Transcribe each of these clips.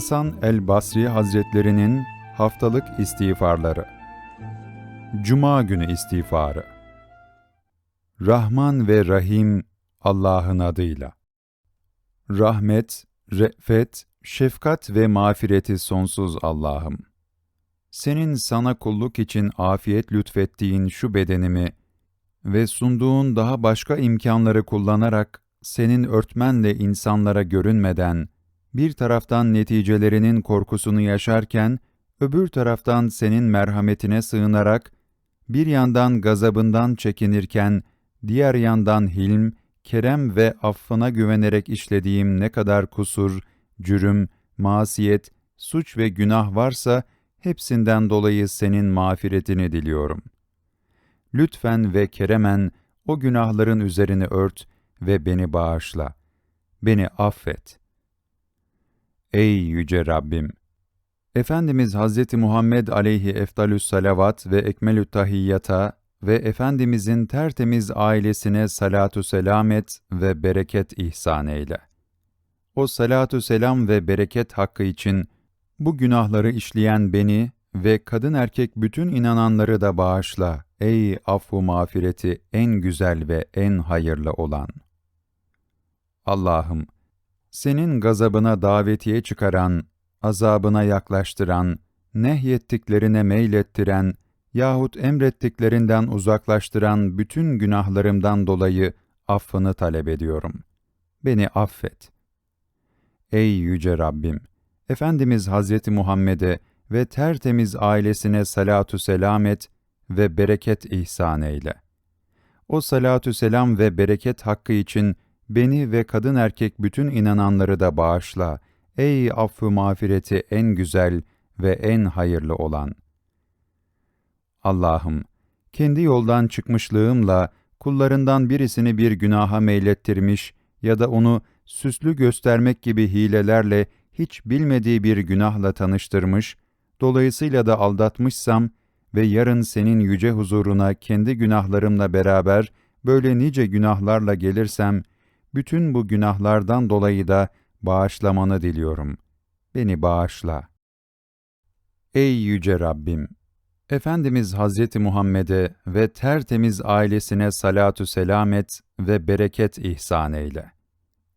Hasan el-Basri Hazretlerinin haftalık istiğfarları. Cuma günü istiğfarı. Rahman ve Rahim Allah'ın adıyla. Rahmet, re'fet, şefkat ve mağfireti sonsuz Allah'ım. Senin sana kulluk için afiyet lütfettiğin şu bedenimi ve sunduğun daha başka imkanları kullanarak senin örtmenle insanlara görünmeden, bir taraftan neticelerinin korkusunu yaşarken, öbür taraftan senin merhametine sığınarak, bir yandan gazabından çekinirken, diğer yandan hilm, kerem ve affına güvenerek işlediğim ne kadar kusur, cürüm, masiyet, suç ve günah varsa, hepsinden dolayı senin mağfiretini diliyorum. Lütfen ve keremen o günahların üzerini ört ve beni bağışla. Beni affet. Ey yüce Rabbim! Efendimiz Hazreti Muhammed aleyhi efdalüs salavat ve ekmelü tahiyyata ve Efendimizin tertemiz ailesine salatu selamet ve bereket ihsan eyle. O salatu selam ve bereket hakkı için bu günahları işleyen beni ve kadın erkek bütün inananları da bağışla, ey affu mağfireti en güzel ve en hayırlı olan. Allah'ım, senin gazabına davetiye çıkaran, azabına yaklaştıran, nehyettiklerine meylettiren yahut emrettiklerinden uzaklaştıran bütün günahlarımdan dolayı affını talep ediyorum. Beni affet. Ey yüce Rabbim! Efendimiz Hazreti Muhammed'e ve tertemiz ailesine salatu selamet ve bereket ihsan eyle. O salatu selam ve bereket hakkı için beni ve kadın erkek bütün inananları da bağışla. Ey affı mağfireti en güzel ve en hayırlı olan. Allah'ım, kendi yoldan çıkmışlığımla kullarından birisini bir günaha meylettirmiş ya da onu süslü göstermek gibi hilelerle hiç bilmediği bir günahla tanıştırmış, dolayısıyla da aldatmışsam ve yarın senin yüce huzuruna kendi günahlarımla beraber böyle nice günahlarla gelirsem, bütün bu günahlardan dolayı da bağışlamanı diliyorum. Beni bağışla. Ey yüce Rabbim! Efendimiz Hazreti Muhammed'e ve tertemiz ailesine salatu selamet ve bereket ihsan eyle.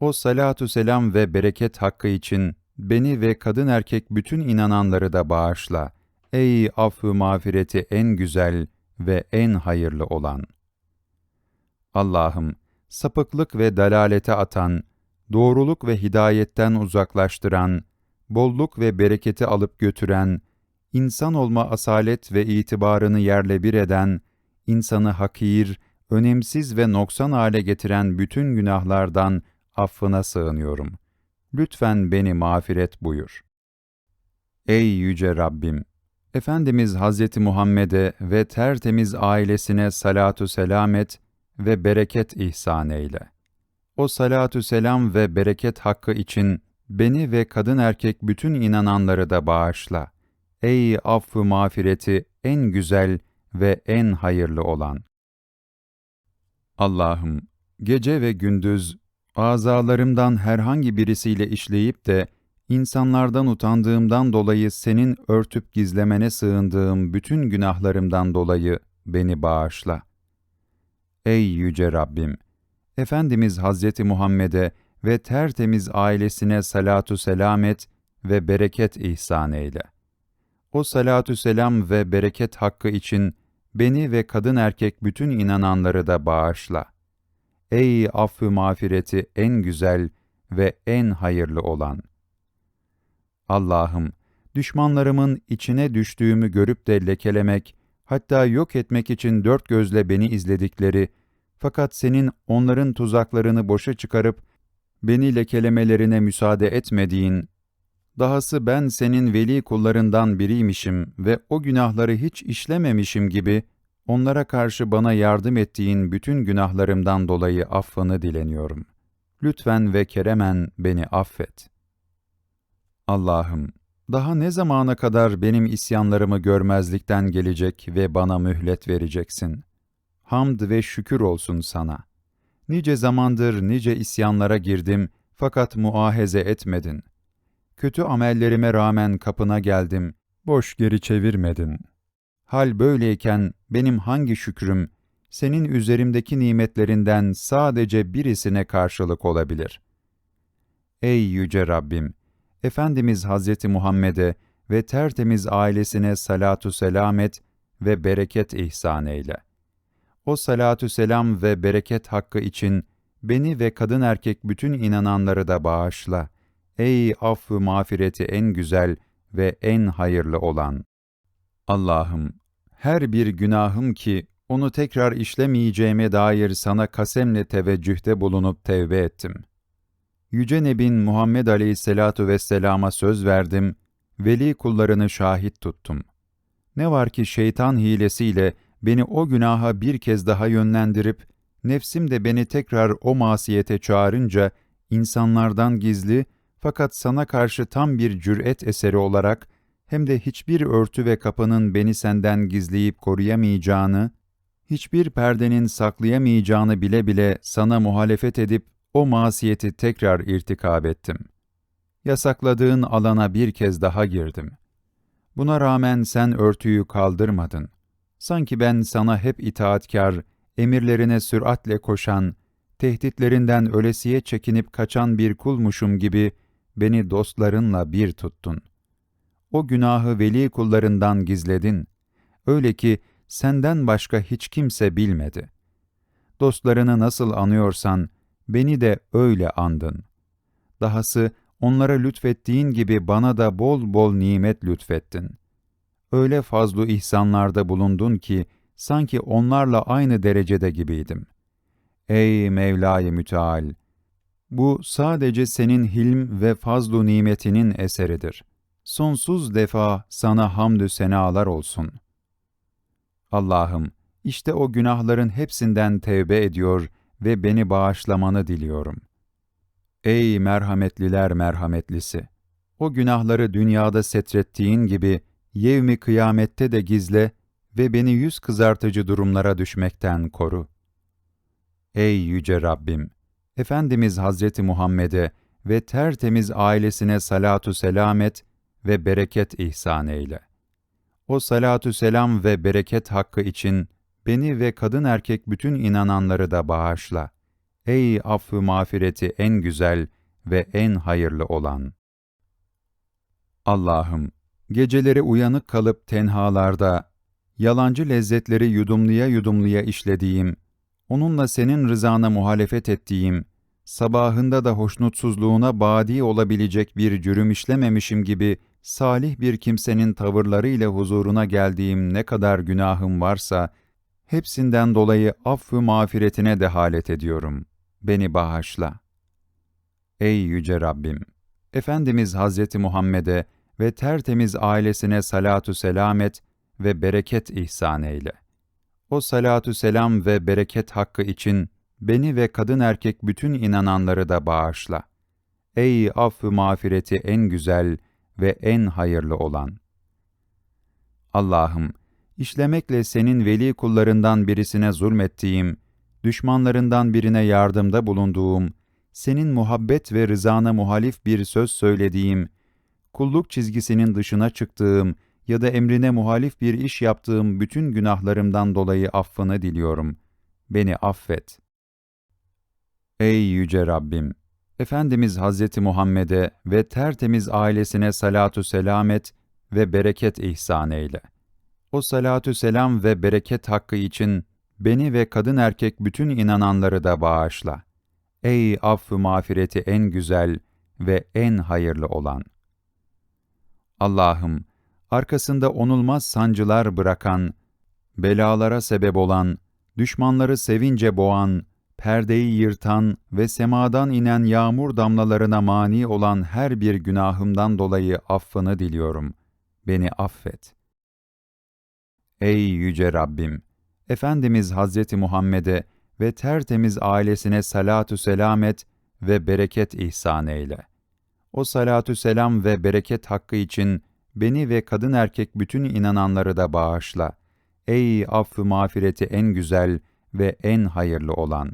O salatu selam ve bereket hakkı için beni ve kadın erkek bütün inananları da bağışla. Ey affı mağfireti en güzel ve en hayırlı olan. Allah'ım, sapıklık ve dalalete atan, doğruluk ve hidayetten uzaklaştıran, bolluk ve bereketi alıp götüren, insan olma asalet ve itibarını yerle bir eden, insanı hakir, önemsiz ve noksan hale getiren bütün günahlardan affına sığınıyorum. Lütfen beni mağfiret buyur. Ey yüce Rabbim! Efendimiz Hazreti Muhammed'e ve tertemiz ailesine salatu selamet ve bereket ihsan eyle. O salatu selam ve bereket hakkı için beni ve kadın erkek bütün inananları da bağışla. Ey affı mağfireti en güzel ve en hayırlı olan. Allah'ım, gece ve gündüz azalarımdan herhangi birisiyle işleyip de insanlardan utandığımdan dolayı senin örtüp gizlemene sığındığım bütün günahlarımdan dolayı beni bağışla. Ey yüce Rabbim! Efendimiz Hazreti Muhammed'e ve tertemiz ailesine salatu selamet ve bereket ihsan eyle. O salatu selam ve bereket hakkı için beni ve kadın erkek bütün inananları da bağışla. Ey affı mağfireti en güzel ve en hayırlı olan. Allah'ım, düşmanlarımın içine düştüğümü görüp de lekelemek, hatta yok etmek için dört gözle beni izledikleri, fakat senin onların tuzaklarını boşa çıkarıp, beni lekelemelerine müsaade etmediğin, dahası ben senin veli kullarından biriymişim ve o günahları hiç işlememişim gibi, onlara karşı bana yardım ettiğin bütün günahlarımdan dolayı affını dileniyorum. Lütfen ve keremen beni affet. Allah'ım, daha ne zamana kadar benim isyanlarımı görmezlikten gelecek ve bana mühlet vereceksin? Hamd ve şükür olsun sana. Nice zamandır nice isyanlara girdim fakat muahaze etmedin. Kötü amellerime rağmen kapına geldim, boş geri çevirmedin. Hal böyleyken benim hangi şükrüm, senin üzerimdeki nimetlerinden sadece birisine karşılık olabilir. Ey yüce Rabbim! Efendimiz Hazreti Muhammed'e ve tertemiz ailesine salatu selamet ve bereket ihsan eyle. O salatu selam ve bereket hakkı için beni ve kadın erkek bütün inananları da bağışla. Ey affı mağfireti en güzel ve en hayırlı olan. Allah'ım, her bir günahım ki onu tekrar işlemeyeceğime dair sana kasemle teveccühte bulunup tevbe ettim. Yüce Nebin Muhammed Aleyhisselatu Vesselam'a söz verdim, veli kullarını şahit tuttum. Ne var ki şeytan hilesiyle beni o günaha bir kez daha yönlendirip, nefsim de beni tekrar o masiyete çağırınca, insanlardan gizli fakat sana karşı tam bir cüret eseri olarak, hem de hiçbir örtü ve kapının beni senden gizleyip koruyamayacağını, hiçbir perdenin saklayamayacağını bile bile sana muhalefet edip o masiyeti tekrar irtikab ettim. Yasakladığın alana bir kez daha girdim. Buna rağmen sen örtüyü kaldırmadın. Sanki ben sana hep itaatkar, emirlerine süratle koşan, tehditlerinden ölesiye çekinip kaçan bir kulmuşum gibi beni dostlarınla bir tuttun. O günahı veli kullarından gizledin. Öyle ki senden başka hiç kimse bilmedi. Dostlarını nasıl anıyorsan, beni de öyle andın. Dahası onlara lütfettiğin gibi bana da bol bol nimet lütfettin. Öyle fazlu ihsanlarda bulundun ki, sanki onlarla aynı derecede gibiydim. Ey Mevla-i Müteal! Bu sadece senin hilm ve fazlu nimetinin eseridir. Sonsuz defa sana hamdü senalar olsun. Allah'ım, işte o günahların hepsinden tevbe ediyor ve beni bağışlamanı diliyorum. Ey merhametliler merhametlisi! O günahları dünyada setrettiğin gibi, yevmi kıyamette de gizle ve beni yüz kızartıcı durumlara düşmekten koru. Ey yüce Rabbim! Efendimiz Hazreti Muhammed'e ve tertemiz ailesine salatu selamet ve bereket ihsan eyle. O salatu selam ve bereket hakkı için beni ve kadın erkek bütün inananları da bağışla. Ey affı mağfireti en güzel ve en hayırlı olan. Allah'ım, geceleri uyanık kalıp tenhalarda, yalancı lezzetleri yudumluya yudumluya işlediğim, onunla senin rızana muhalefet ettiğim, sabahında da hoşnutsuzluğuna badi olabilecek bir cürüm işlememişim gibi salih bir kimsenin tavırları ile huzuruna geldiğim ne kadar günahım varsa, hepsinden dolayı affı mağfiretine dehalet ediyorum. Beni bağışla. Ey yüce Rabbim! Efendimiz Hazreti Muhammed'e ve tertemiz ailesine salatu selamet ve bereket ihsan eyle. O salatu selam ve bereket hakkı için beni ve kadın erkek bütün inananları da bağışla. Ey affı mağfireti en güzel ve en hayırlı olan. Allah'ım, işlemekle senin veli kullarından birisine zulmettiğim, düşmanlarından birine yardımda bulunduğum, senin muhabbet ve rızana muhalif bir söz söylediğim, kulluk çizgisinin dışına çıktığım ya da emrine muhalif bir iş yaptığım bütün günahlarımdan dolayı affını diliyorum. Beni affet. Ey yüce Rabbim! Efendimiz Hazreti Muhammed'e ve tertemiz ailesine salatu selamet ve bereket ihsan eyle. O salatu selam ve bereket hakkı için beni ve kadın erkek bütün inananları da bağışla. Ey affı mağfireti en güzel ve en hayırlı olan. Allah'ım, arkasında onulmaz sancılar bırakan, belalara sebep olan, düşmanları sevince boğan, perdeyi yırtan ve semadan inen yağmur damlalarına mani olan her bir günahımdan dolayı affını diliyorum. Beni affet. Ey yüce Rabbim! Efendimiz Hazreti Muhammed'e ve tertemiz ailesine salatu selamet ve bereket ihsan eyle. O salatu selam ve bereket hakkı için beni ve kadın erkek bütün inananları da bağışla. Ey affı mağfireti en güzel ve en hayırlı olan.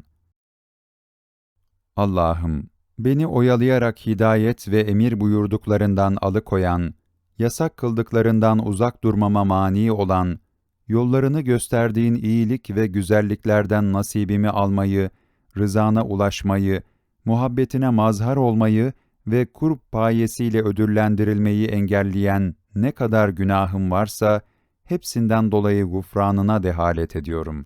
Allah'ım, beni oyalayarak hidayet ve emir buyurduklarından alıkoyan, yasak kıldıklarından uzak durmama mani olan, yollarını gösterdiğin iyilik ve güzelliklerden nasibimi almayı, rızana ulaşmayı, muhabbetine mazhar olmayı ve kurb payesiyle ödüllendirilmeyi engelleyen ne kadar günahım varsa, hepsinden dolayı gufranına dehalet ediyorum.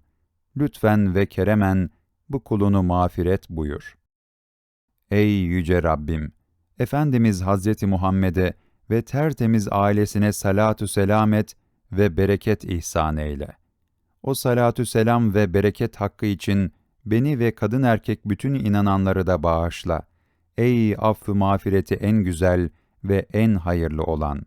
Lütfen ve keremen bu kulunu mağfiret buyur. Ey yüce Rabbim! Efendimiz Hazreti Muhammed'e ve tertemiz ailesine salatü selamet ve bereket ihsan eyle. O salatü selam ve bereket hakkı için beni ve kadın erkek bütün inananları da bağışla. Ey affı mağfireti en güzel ve en hayırlı olan!